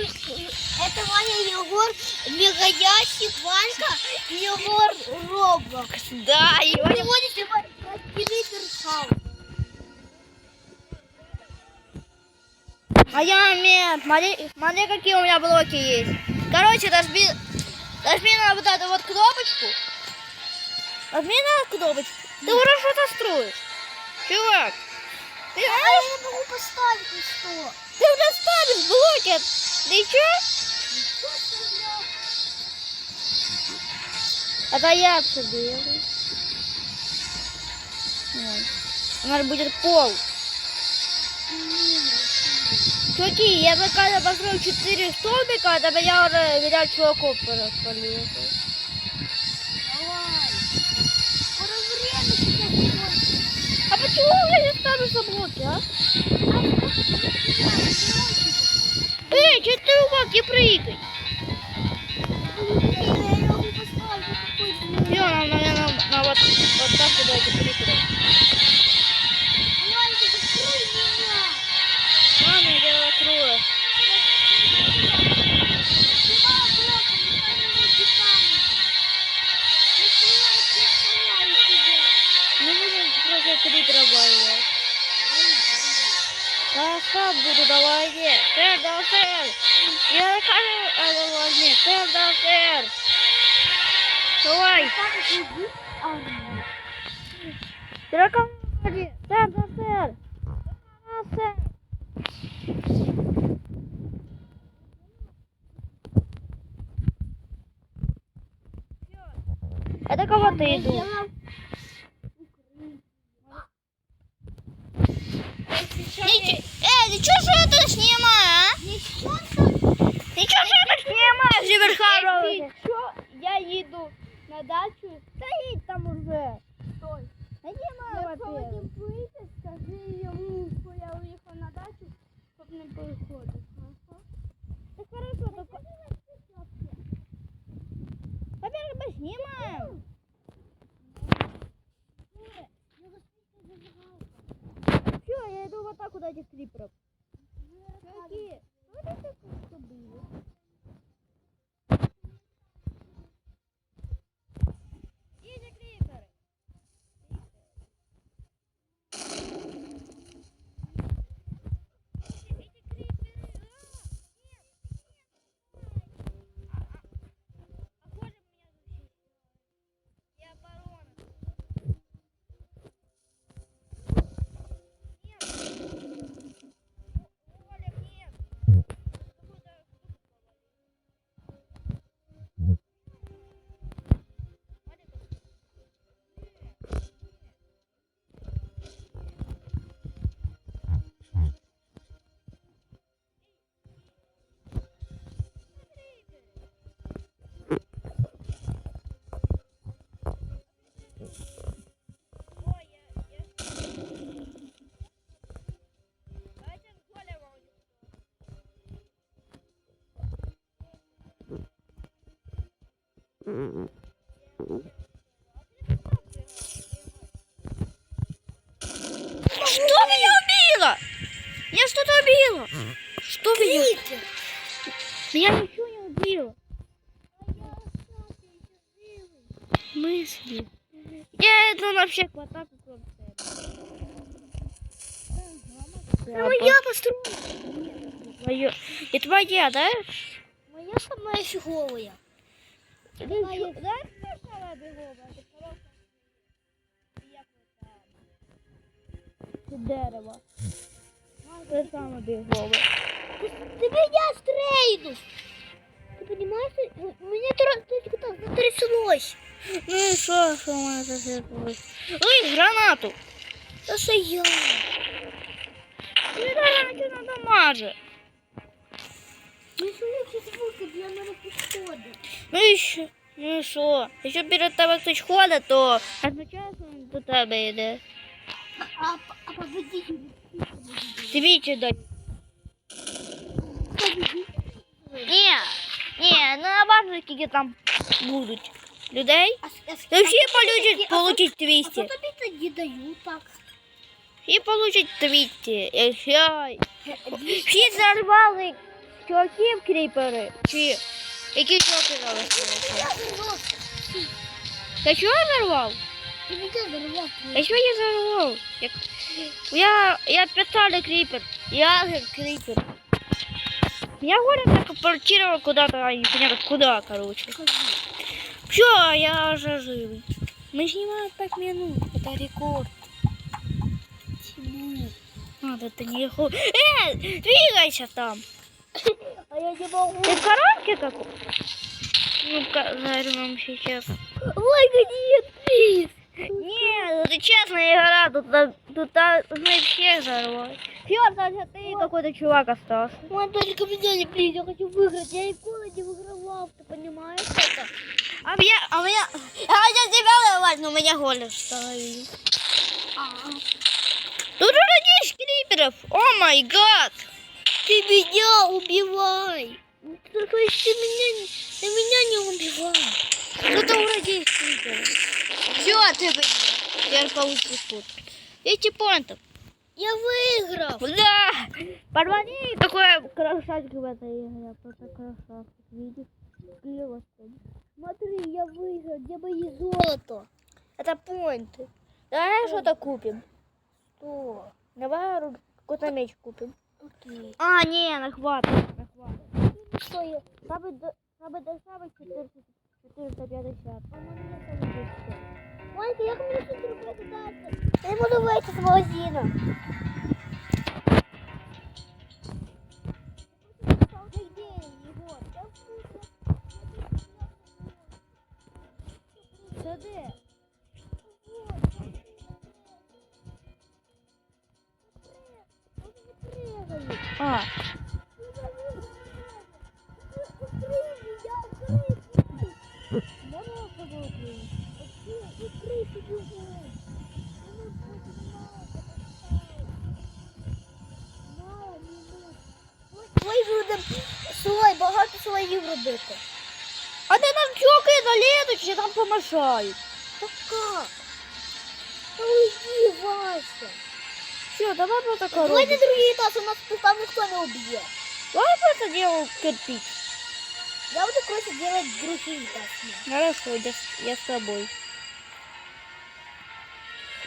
Это Ваня Егор, Мегаящик, Ванька, Егор Роблокс. Да, Вы Ваня переводите в Хаус. А я момент. Смотри, смотри, какие у меня блоки есть. Короче, нажми, нажми на вот эту вот кнопочку. Нажми на кнопочку. Ты уже что-то строишь. Чувак, ты, А я не могу поставить что. Ты уже ставишь блоки. Ты чё? Это я все делаю. Вот. У нас будет пол. Чуваки, я пока построю 4 столбика, это я уже видал чуваков полезу. А почему я не ставлю за блоки, а? Эй, что ты убаки прыгай? Я Все, нам, наверное, на вот, вот так давайте прыгай. Давайте. Сэр, да, сэр. Я расскажу, это возьми. Сэр, да, сэр. Давай. Дракон, сэр, да, сэр. Да, сэр. Это кого ты иду? Ничего- Эй, ты что же это снимаешь, а? Ты что же это снимаешь, Зиверхаров? я еду на дачу. Да едь там уже. Стой. Найди Якщо моего він прийде, скажи йому, що я уїхав на дачу, щоб не. Хорошо? Да хорошо, только... Во-первых, мы снимаем. Все, я иду вот так вот этих криперов. Я что-то убила. Что меня? Меня ничего не убило. Мысли. Я иду на всех в атаку к вам. Ну я построю. Твоё. И твоя, да? Моя самая фиговая. Да? Ты самая беговая, ты хорошая. Я крутая. Ты дерево. Ты самая беговая. Ты, ты меня стрейнул. Ты понимаешь, у меня только так затряслось. Ну и что, что у меня засыпалось? Ой, гранату. Это что я? Ты гранату надо мажет. Ну слушай звуки, я на підходи. Ну і що? Ну і що? Якщо перед тебе хтось ходить, то означає, що він до тебе йде. А, а погоди. Свічі дай. Ні, ні, ну не важно, скільки там будуть людей. А, с- а, с- Та всі а- получать, а- получать А 200. що тобі тоді дають так? Всі получать 200. Якщо всі зарвали чуваків кріпери? Чи які чуваки залишилися? Я взорвал. Ти чого зарвав? Меня взорвал. Я не зарвав? Я, я специальный крипер. Я крипер. Я говорю, телепортировал куда-то, а непонятно куда, короче. Все, я уже живый. Мы снимаем 5 минут. Это рекорд. Почему? Надо, это не рекорд. Э, двигайся там. А я не могу. Ты в коробке какой? Ну-ка, взорвем сейчас. Ой, нет, Нет, это честная игра, тут, а, тут а, мы все взорвать. Все, значит, ты какой-то чувак остался. Мой только меня не плиз, я хочу выиграть. Я никогда не выигрывал, ты понимаешь это? А я, а меня, я хотел тебя давать, но меня голос остановил. А, Тут уже 10 криперов. О май гад. ты меня убивай. Ну, То есть ты меня, не- ты меня не убивай. Тут уже 10 криперов. Все, ты выиграл. Теперь получишь тут. 200 поинтов. Я выиграл. Да. Порвани такой красавчик в этой игре. Просто красавчик. Видишь? Стоит. Смотри, я выиграл. Где мои золото? Это поинты. Давай что-то купим. Что? Давай какой-то меч купим. Окей. А, не, нахватит. нахватит. Что я? Самый, до- 400 450. По-моему, это не все. Ванька, як мені тут робити далі? Я можу вийти з магазину. Ой, будемо слой, багато слоїв робити. а ти нам чокає на леточі, там помешають. Така. Та уйди, Вася. Все, давай просто Давай коробку. на другий етаж, у нас тут там ніхто не уб'є. Давай просто делаю кирпич. Я буду просто делать другий етаж. Хорошо, я, с- я с тобой.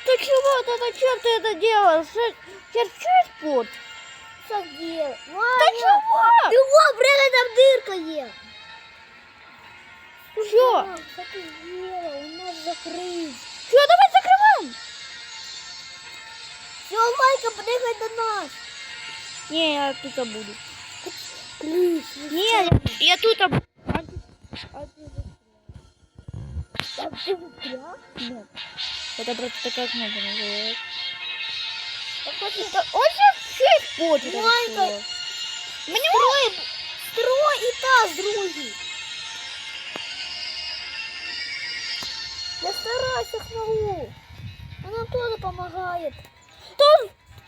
Ты чего ты зачем ты это делаешь? Кирпич спорт? Що делать? Да Ваня, чего? ти о, прямо там є. Все, Мам, Що ти зробила? У нас закрив. все, давай закрываем. Все, Ванька, прыгай до нас. Не, я тут буду. Плюс. Не, я, тут буду. А ты- а ты застрял. Нет. Это просто такая кнопка называется. Это очень испортит. это Майка. всё. Строй, строй этаж другий. Я стараюсь, как могу. Она тоже помогает. Кто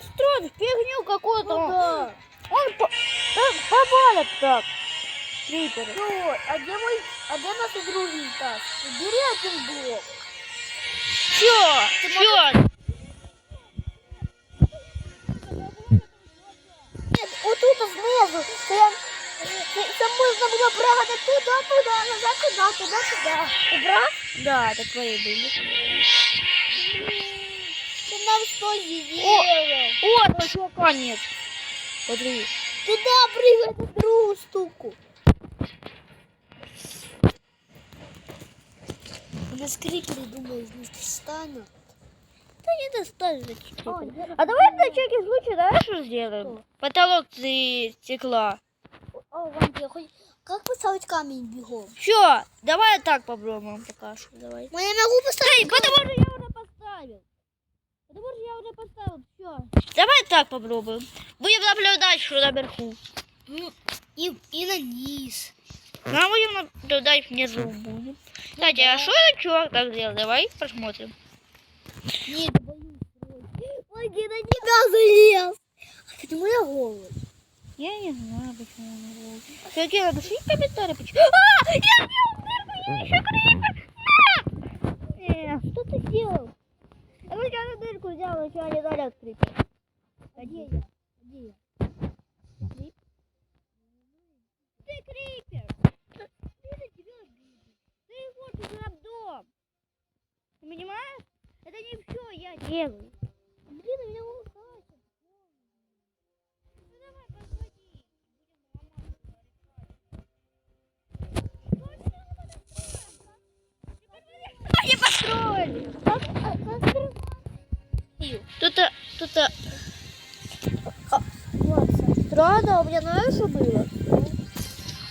строит фигню какую-то? Ну да. он по- так повалят так. Криперы. Ну, а где мой, а где наш другий этаж? Убери один блок. Все, все. Нет, вот тут знизу. Це, можна було пригати туди, туди, назад, туди, туди, туди. Убрав? Да, это твои были. Ти нам що зробив? О, чувака нет. Смотри. Туди пригай на другу штуку. Без крикеры, думаю, не достану. Да не достанешь эти А давай на всякий случай, давай что сделаем? Что? Потолок из стекла. О, хоть... Как поставить камень бегом? Все, давай так попробуем пока что. Давай. Ну, я могу поставить Эй, потому что я уже поставил. Потому что я уже поставил. Все. Давай так попробуем. Будем наблюдать, что наверху. Ну, и, и на низ. А будем наблюдать внизу будем. Кстати, а что этот чувак так сделал? Давай посмотрим. Нет, боюсь. Ой, я на тебя залез. А почему я голый? Я не знаю, почему он его. Сергей, напиши в комментарии, почему. А! Я сделал дырку! Я еще крипер! А! Нет. Что ты сделал? Я случайно дырку взял, еще не залез крипер. А где я? Где я? Первый. Блин, у меня улыбается. Ну давай, подходи. Не построили. Тут, а, тут, а, Вот, Странно, у меня знаешь, что было?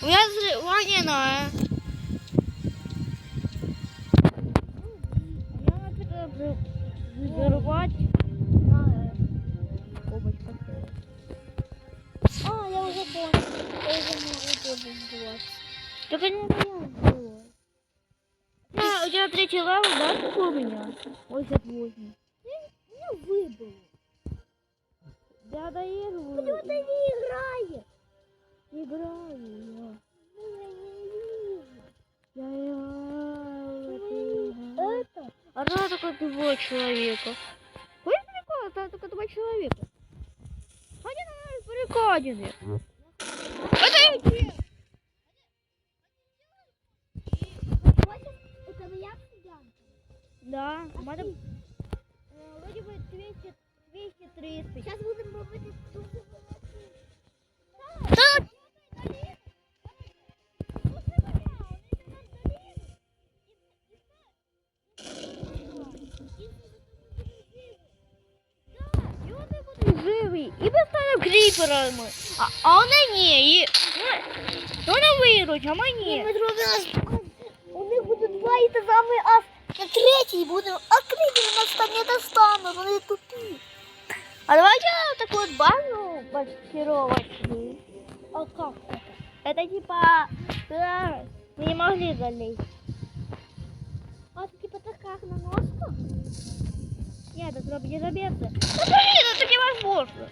У меня взрывание на. А, я могу тоже сделать. Только не я сделала. А, у тебя третий левел, да, как у меня? 88. Я выбыл. Я доигрываю. Почему ты не играешь? Играю я. Ну, я не играю. Это? А да, только два человека. Хочешь прикол? Там только два человека. Один на нас перекладины. Да, А надо... ты? э, Вроде бы 200, 230. Сейчас будем робити дуже Да! Живий. І без стане кріперами. А, а вони ні. І... Ну, Вони вирують, а ми ні. Ми зробили. У них буде два і те саме, а на третій буде. А кріпер нас там не достануть, вони тупі. А давайте такую вот базу маскировочную. А как это? Это типа... да, мы не могли залезть. А типа така на ножках? Нет, это не забеться. Да блин, это невозможно.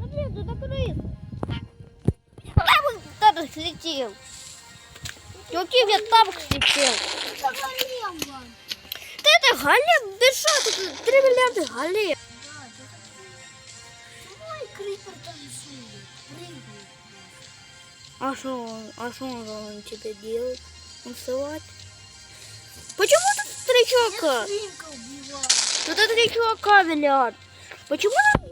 Да блин, ну это крыса. Там он табак слетел. Каким я табак слетел? Це голем вам. Да это голем, да что тут 3 миллиарда голем. Ой, крипер танцює. Прыгає. А что он, а что он должен тебе делать? Танцевать? Почему тут три чувака? Свинка вбиває. Тут это три чувака вилят. Почему нам...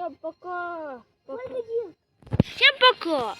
всем пока. Пока. Всем пока.